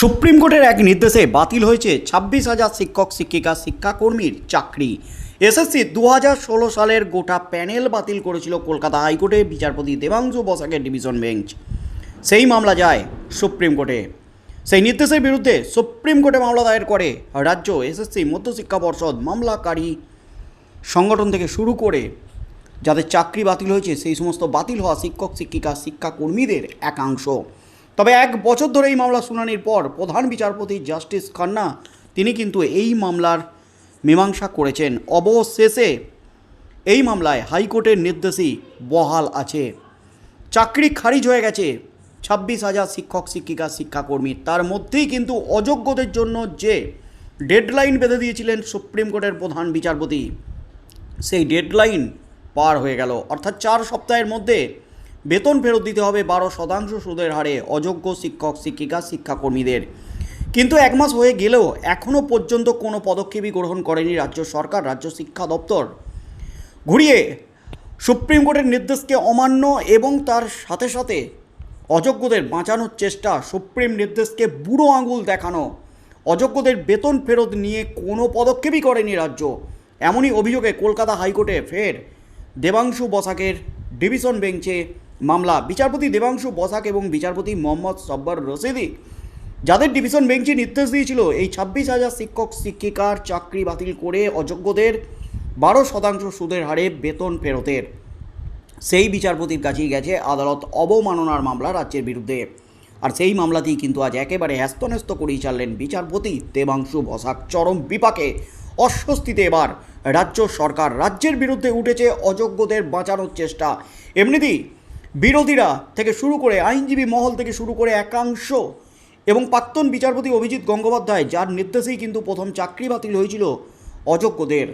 Supreme কোর্টের এক নির্দেশে বাতিল হয়েছে ছাব্বিশ হাজার শিক্ষক, শিক্ষিকা, শিক্ষাকর্মীর চাকরি। এসএসসি দু হাজার ষোলো সালের গোটা প্যানেল বাতিল করেছিল কলকাতা হাইকোর্টে বিচারপতি দেবাংশু বসাকের ডিভিশন বেঞ্চ। সেই মামলা যায় সুপ্রিম কোর্টে। সেই নির্দেশের বিরুদ্ধে সুপ্রিম কোর্টে মামলা দায়ের করে রাজ্য এসএসসি মধ্যশিক্ষা পর্ষদ মামলাকারী সংগঠন থেকে শুরু করে যাদের চাকরি বাতিল হয়েছে, সেই সমস্ত বাতিল হওয়া শিক্ষক, শিক্ষিকা, শিক্ষাকর্মীদের একাংশ। তবে এক বছর ধরে এই মামলা শুনানির পর প্রধান বিচারপতি জাস্টিস খান্না, তিনি কিন্তু এই মামলার মীমাংসা করেছেন। অবশেষে এই মামলায় হাইকোর্টের নির্দেশই বহাল আছে। চাকরি খারিজ হয়ে গেছে ছাব্বিশ হাজার শিক্ষক, শিক্ষিকা, শিক্ষাকর্মী। তার মধ্যেই কিন্তু অযোগ্যদের জন্য যে ডেডলাইন বেঁধে দিয়েছিলেন সুপ্রিম কোর্টের প্রধান বিচারপতি, সেই ডেডলাইন পার হয়ে গেল। অর্থাৎ চার সপ্তাহের মধ্যে বেতন ফেরত দিতে হবে বারো শতাংশ সুদের হারে অযোগ্য শিক্ষক, শিক্ষিকা, শিক্ষাকর্মীদের। কিন্তু এক মাস হয়ে গেলেও এখনও পর্যন্ত কোনো পদক্ষেপই গ্রহণ করেনি রাজ্য সরকার, রাজ্য শিক্ষা দপ্তর। ঘুরিয়ে সুপ্রিম কোর্টের নির্দেশকে অমান্য এবং তার সাথে সাথে অযোগ্যদের বাঁচানোর চেষ্টা, সুপ্রিম নির্দেশকে বুড়ো আঙুল দেখানো। অযোগ্যদের বেতন ফেরত নিয়ে কোনো পদক্ষেপই করেনি রাজ্য। এমনই অভিযোগে কলকাতা হাইকোর্টে ফের দেবাংশু বসাকের ডিভিশন বেঞ্চে মামলা। বিচারপতি দেবাংশু বসাক এবং বিচারপতি মোহাম্মদ সব্বর রশিদি, যাদের ডিভিশন বেঞ্চে নির্দেশ দিয়েছিল এই ছাব্বিশ হাজার শিক্ষক, শিক্ষিকার চাকরি বাতিল করে অযোগ্যদের বারো শতাংশ সুদের হারে বেতন ফেরতের। সেই বিচারপতির কাছেই গেছে আদালত অবমাননার মামলা রাজ্যের বিরুদ্ধে। আর সেই মামলাতেই কিন্তু আজ একেবারে হ্যাস্তন্যস্ত করেই চাললেন বিচারপতি দেবাংশু বসাক। চরম বিপাকে অস্বস্তিতে এবার রাজ্য সরকার। রাজ্যের বিরুদ্ধে উঠেছে অযোগ্যদের বাঁচানোর চেষ্টা। এমনিতেই বিরোধীরা থেকে শুরু করে আইনজীবী মহল থেকে শুরু করে একাংশ এবং প্রাক্তন বিচারপতি অভিজিৎ গঙ্গোপাধ্যায়, যার নির্দেশেই কিন্তু প্রথম চাকরি বাতিল হয়েছিল অযোগ্যদের।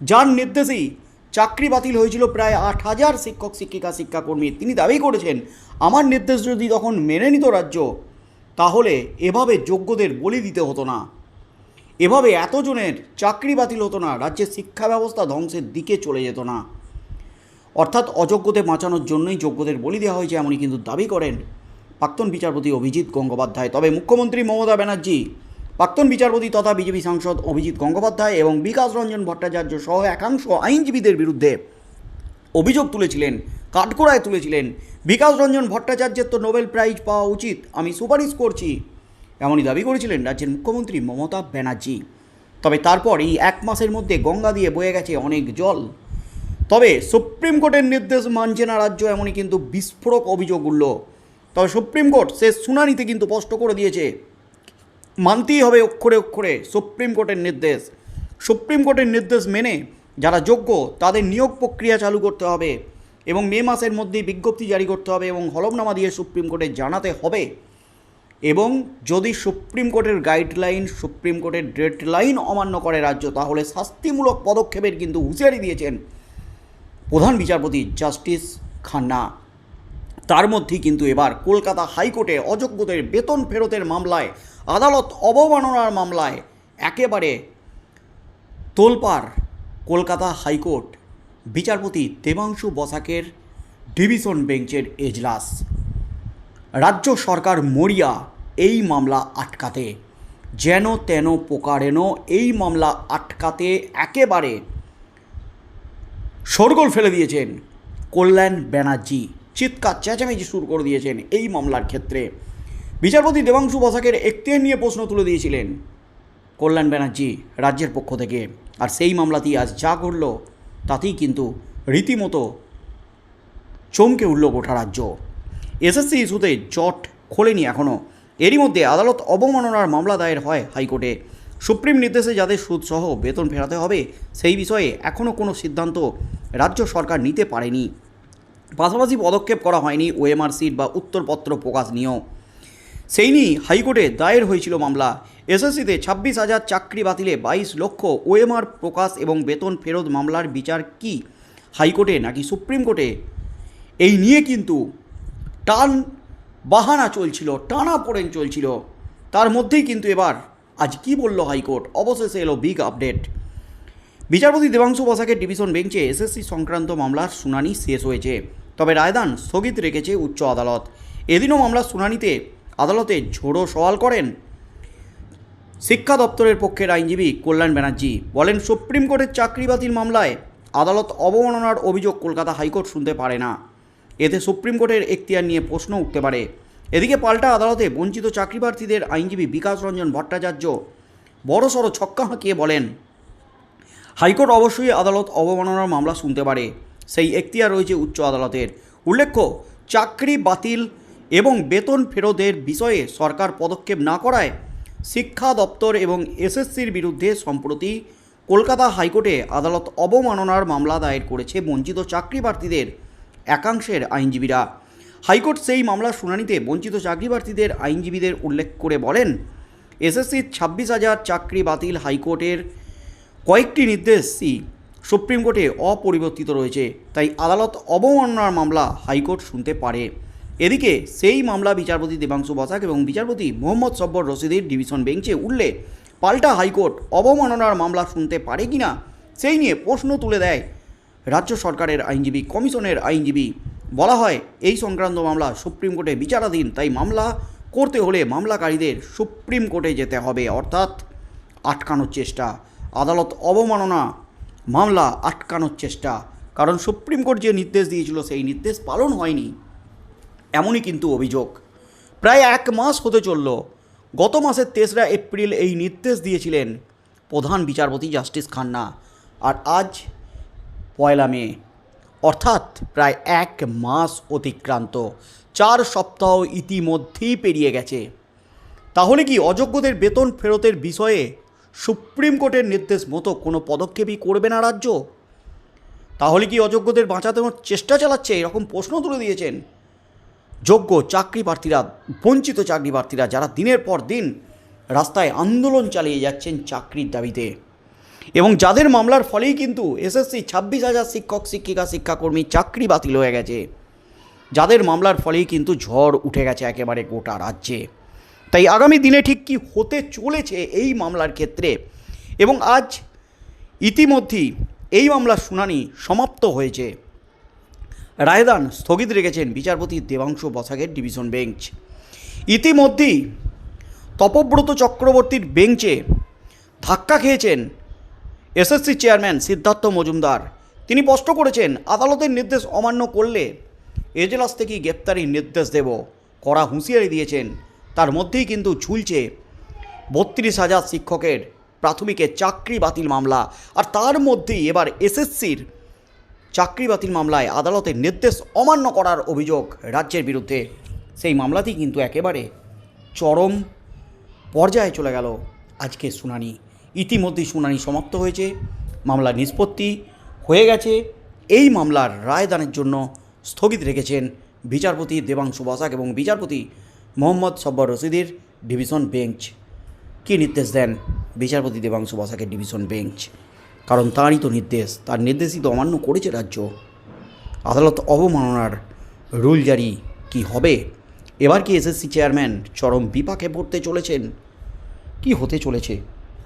যার নির্দেশেই চাকরি বাতিল হয়েছিল প্রায় আট হাজার শিক্ষক, শিক্ষিকা, শিক্ষাকর্মী। তিনি দাবি করেছেন, আমার নির্দেশ যদি তখন মেনে নিত রাজ্য, তাহলে এভাবে যোগ্যদের বলি দিতে হতো না। এভাবে এতজনের চাকরি বাতিল হতো না, রাজ্যের শিক্ষা ব্যবস্থা ধ্বংসের দিকে চলে যেত না। অর্থাৎ অযোগ্যদের বাঁচানোর জন্যই যোগ্যদের বলি দেওয়া হয়েছে এমনই কিন্তু দাবি করেন প্রাক্তন বিচারপতি অভিজিৎ গঙ্গোপাধ্যায়। তবে মুখ্যমন্ত্রী মমতা ব্যানার্জি, প্রাক্তন বিচারপতি তথা বিজেপি সাংসদ অভিজিৎ গঙ্গোপাধ্যায় এবং বিকাশ রঞ্জন ভট্টাচার্য সহ একাংশ আইনজীবীদের বিরুদ্ধে অভিযোগ তুলেছিলেন, কাঠগোড়ায় তুলেছিলেন। বিকাশ রঞ্জন ভট্টাচার্যের তো নোবেল প্রাইজ পাওয়া উচিত, আমি সুপারিশ করছি, এমনই দাবি করেছিলেন রাজ্যের মুখ্যমন্ত্রী মমতা ব্যানার্জি। তবে তারপর এই এক মাসের মধ্যে গঙ্গা দিয়ে বয়ে গেছে অনেক জল। তবে সুপ্রিম কোর্টের নির্দেশ মানছে না রাজ্য, এমনই কিন্তু বিস্ফোরক অভিযোগ উঠল। তবে সুপ্রিম কোর্ট শেষ শুনানিতে কিন্তু স্পষ্ট করে দিয়েছে। মানতেই হবে অক্ষরে অক্ষরে সুপ্রিম কোর্টের নির্দেশ। সুপ্রিম কোর্টের নির্দেশ মেনে যারা যোগ্য, তাদের নিয়োগ প্রক্রিয়া চালু করতে হবে এবং মে মাসের মধ্যেই বিজ্ঞপ্তি জারি করতে হবে এবং হলফনামা দিয়ে সুপ্রিম কোর্টে জানাতে হবে। এবং যদি সুপ্রিম কোর্টের গাইডলাইন, সুপ্রিম কোর্টের ডেডলাইন অমান্য করে রাজ্য, তাহলে শাস্তিমূলক পদক্ষেপের কিন্তু হুঁশিয়ারি দিয়েছেন প্রধান বিচারপতি জাস্টিস খান্না। তার মধ্যেই কিন্তু এবার কলকাতা হাইকোর্টে অযোগ্যদের বেতন ফেরতের মামলায়, আদালত অবমাননার মামলায় একেবারে তোলপাড় কলকাতা হাইকোর্ট। বিচারপতি দেবাংশু বসাকের ডিভিশন বেঞ্চের এজলাস। রাজ্য সরকার মরিয়া এই মামলা আটকাতে। যেন তেন প্রকারেণ এই মামলা আটকাতে একেবারে শোরগোল ফেলে দিয়েছেন কল্যাণ ব্যানার্জি। চিৎকার, চেঁচামেচি শুরু করে দিয়েছেন এই মামলার ক্ষেত্রে। বিচারপতি দেবাংশু বসাকের এখতিয়ার নিয়ে প্রশ্ন তুলে দিয়েছিলেন কল্যাণ ব্যানার্জি রাজ্যের পক্ষ থেকে। আর সেই মামলাতেই আজ যা করল তাতেই কিন্তু রীতিমতো চমকে উঠল গোটা রাজ্য। এসএসসি ইস্যুতে জট খোলেনি এখনও এরই মধ্যে আদালত অবমাননার মামলা দায়ের হয় হাইকোর্টে। সুপ্রিম নির্দেশে যাদের সুদসহ বেতন ফেরাতে হবে, সেই বিষয়ে এখনও কোনো সিদ্ধান্ত রাজ্য সরকার নিতে পারেনি। পাশাপাশি পদক্ষেপ করা হয়নি ওএমআর সিট বা উত্তরপত্র প্রকাশ নিয়েও। সেই নিয়েই হাইকোর্টে দায়ের হয়েছিল মামলা। এসএসসিতে ছাব্বিশ হাজার চাকরি বাতিলে বাইশ লক্ষ ওএমআর প্রকাশ এবং বেতন ফেরত মামলার বিচার কি? হাইকোর্টে নাকি সুপ্রিম কোর্টে? এই নিয়ে কিন্তু টান বাহানা চলছিল টানা পড়েন চলছিল। তার মধ্যেই কিন্তু এবার আজ কি বলল হাইকোর্ট? অবশেষে এলো বিগ আপডেট বিচারপতি দেবাংশু বসাকের ডিভিশন বেঞ্চে এসএসসি সংক্রান্ত মামলার শুনানি শেষ হয়েছে। তবে রায়দান স্থগিত রেখেছে উচ্চ আদালত। এদিনও মামলার শুনানিতে আদালতে ঝোড়ো সওয়াল করেন শিক্ষা দপ্তরের পক্ষের আইনজীবী কল্যাণ ব্যানার্জি। বলেন, সুপ্রিম কোর্টের চাকরি বাতিল মামলায় আদালত অবমাননার অভিযোগ কলকাতা হাইকোর্ট শুনতে পারে না। এতে সুপ্রিম কোর্টের এখতিয়ার নিয়ে প্রশ্ন উঠতে পারে। এদিকে পাল্টা আদালতে বঞ্চিত চাকরি প্রার্থীদের আইনজীবী বিকাশ রঞ্জন ভট্টাচার্য বড়সড় ছক্কা হাঁকিয়ে বলেন, হাইকোর্ট অবশ্যই আদালত অবমাননার মামলা শুনতে পারে। সেই এখতিয়ার রয়েছে উচ্চ আদালতের। উল্লেখ্য, চাকরি বাতিল এবং বেতন ফেরতের বিষয়ে সরকার পদক্ষেপ না করায় শিক্ষা দপ্তর এবং এসএসসির বিরুদ্ধে সম্প্রতি কলকাতা হাইকোর্টে আদালত অবমাননার মামলা দায়ের করেছে বঞ্চিত চাকরি প্রার্থীদের একাংশের আইনজীবীরা। হাইকোর্ট সেই মামলার শুনানিতে বঞ্চিত চাকরি প্রার্থীদের আইনজীবীদের উল্লেখ করে বলেন, এসএসসির ছাব্বিশ হাজার চাকরি বাতিল হাইকোর্টের কয়েকটি নির্দেশই সুপ্রিম কোর্টে অপরিবর্তিত রয়েছে, তাই আদালত অবমাননার মামলা হাইকোর্ট শুনতে পারে। এদিকে সেই মামলা বিচারপতি দেবাংশু বসাক এবং বিচারপতি মোহাম্মদ সব্বর রশিদের ডিভিশন বেঞ্চে উঠলে পাল্টা হাইকোর্ট অবমাননার মামলা শুনতে পারে কিনা, সেই নিয়ে প্রশ্ন তুলে দেয় রাজ্য সরকারের আইনজীবী, কমিশনের আইনজীবী বলা হয়, এই সংক্রান্ত মামলা সুপ্রিম কোর্টে বিচারাধীন, তাই মামলা করতে হলে মামলাকারীদের সুপ্রিম কোর্টে যেতে হবে, অর্থাৎ আটকানোর চেষ্টা। আদালত অবমাননা মামলা আটকানোর চেষ্টা। কারণ সুপ্রিম কোর্ট যে নির্দেশ দিয়েছিল, সেই নির্দেশ পালন হয়নি। এমনই কিন্তু অভিযোগ। প্রায় এক মাস হতে চলল। গত মাসের তেসরা এপ্রিল এই নির্দেশ দিয়েছিলেন প্রধান বিচারপতি জাস্টিস খান্না। আর আজ পয়লা মে। অর্থাৎ প্রায় এক মাস অতিক্রান্ত। চার সপ্তাহ ইতিমধ্যেই পেরিয়ে গেছে। তাহলে কি অযোগ্যদের বেতন ফেরতের বিষয়ে সুপ্রিম কোর্টের নির্দেশ মতো কোনো পদক্ষেপই করবে না রাজ্য? তাহলে কি অযোগ্যদের বাঁচাতে চেষ্টা চালাচ্ছে? এরকম প্রশ্ন তুলে দিয়েছেন যোগ্য চাকরি প্রার্থীরা, বঞ্চিত চাকরি প্রার্থীরা, যারা দিনের পর দিন রাস্তায় আন্দোলন চালিয়ে যাচ্ছেন চাকরির দাবিতে। এবং যাদের মামলার ফলেই কিন্তু এসএসসি ছাব্বিশ হাজার শিক্ষক, শিক্ষিকা, শিক্ষাকর্মী চাকরি বাতিল হয়ে গেছে। যাদের মামলার ফলেই কিন্তু ঝড় উঠে গেছে একেবারে গোটা রাজ্যে। তাই আগামী দিনে ঠিক কী হতে চলেছে এই মামলার ক্ষেত্রে? এবং আজ ইতিমধ্যেই এই মামলার শুনানি সমাপ্ত হয়েছে। রায়দান স্থগিত রেখেছেন বিচারপতি দেবাংশু বসাকের ডিভিশন বেঞ্চ। ইতিমধ্যেই তপব্রত চক্রবর্তীর বেঞ্চে ধাক্কা খেয়েছেন এসএসসি চেয়ারম্যান সিদ্ধার্থ মজুমদার। তিনি স্পষ্ট করেছেন, আদালতের নির্দেশ অমান্য করলে এজলাস থেকেই গ্রেপ্তারির নির্দেশ দেব, কড়া হুঁশিয়ারি দিয়েছেন। তার মধ্যেই কিন্তু ঝুলছে বত্রিশ হাজার শিক্ষকের প্রাথমিকের চাকরি বাতিল মামলা, আর তার মধ্যেই এবার এসএসসির চাকরি বাতিল মামলায় আদালতের নির্দেশ অমান্য করার অভিযোগ রাজ্যের বিরুদ্ধে। সেই মামলাতেই কিন্তু একেবারে চরম পর্যায়ে চলে গেল আজকের শুনানি। ইতিমধ্যেই শুনানি সমাপ্ত হয়েছে। মামলা নিষ্পত্তি হয়ে গেছে। এই মামলার রায়দানের জন্য স্থগিত রেখেছেন বিচারপতি দেবাংশু বসাক এবং বিচারপতি মোহাম্মদ সব্বর রশিদের ডিভিশন বেঞ্চ। কী নির্দেশ দেন বিচারপতি দেবাংশু বসাকের ডিভিশন বেঞ্চ? কারণ তারই তো নির্দেশ। তার নির্দেশই তো অমান্য করেছে রাজ্য। আদালত অবমাননার রুল জারি কি হবে? এবার কি এসএসসি চেয়ারম্যান চরম বিপাকে পড়তে চলেছেন? কি হতে চলেছে?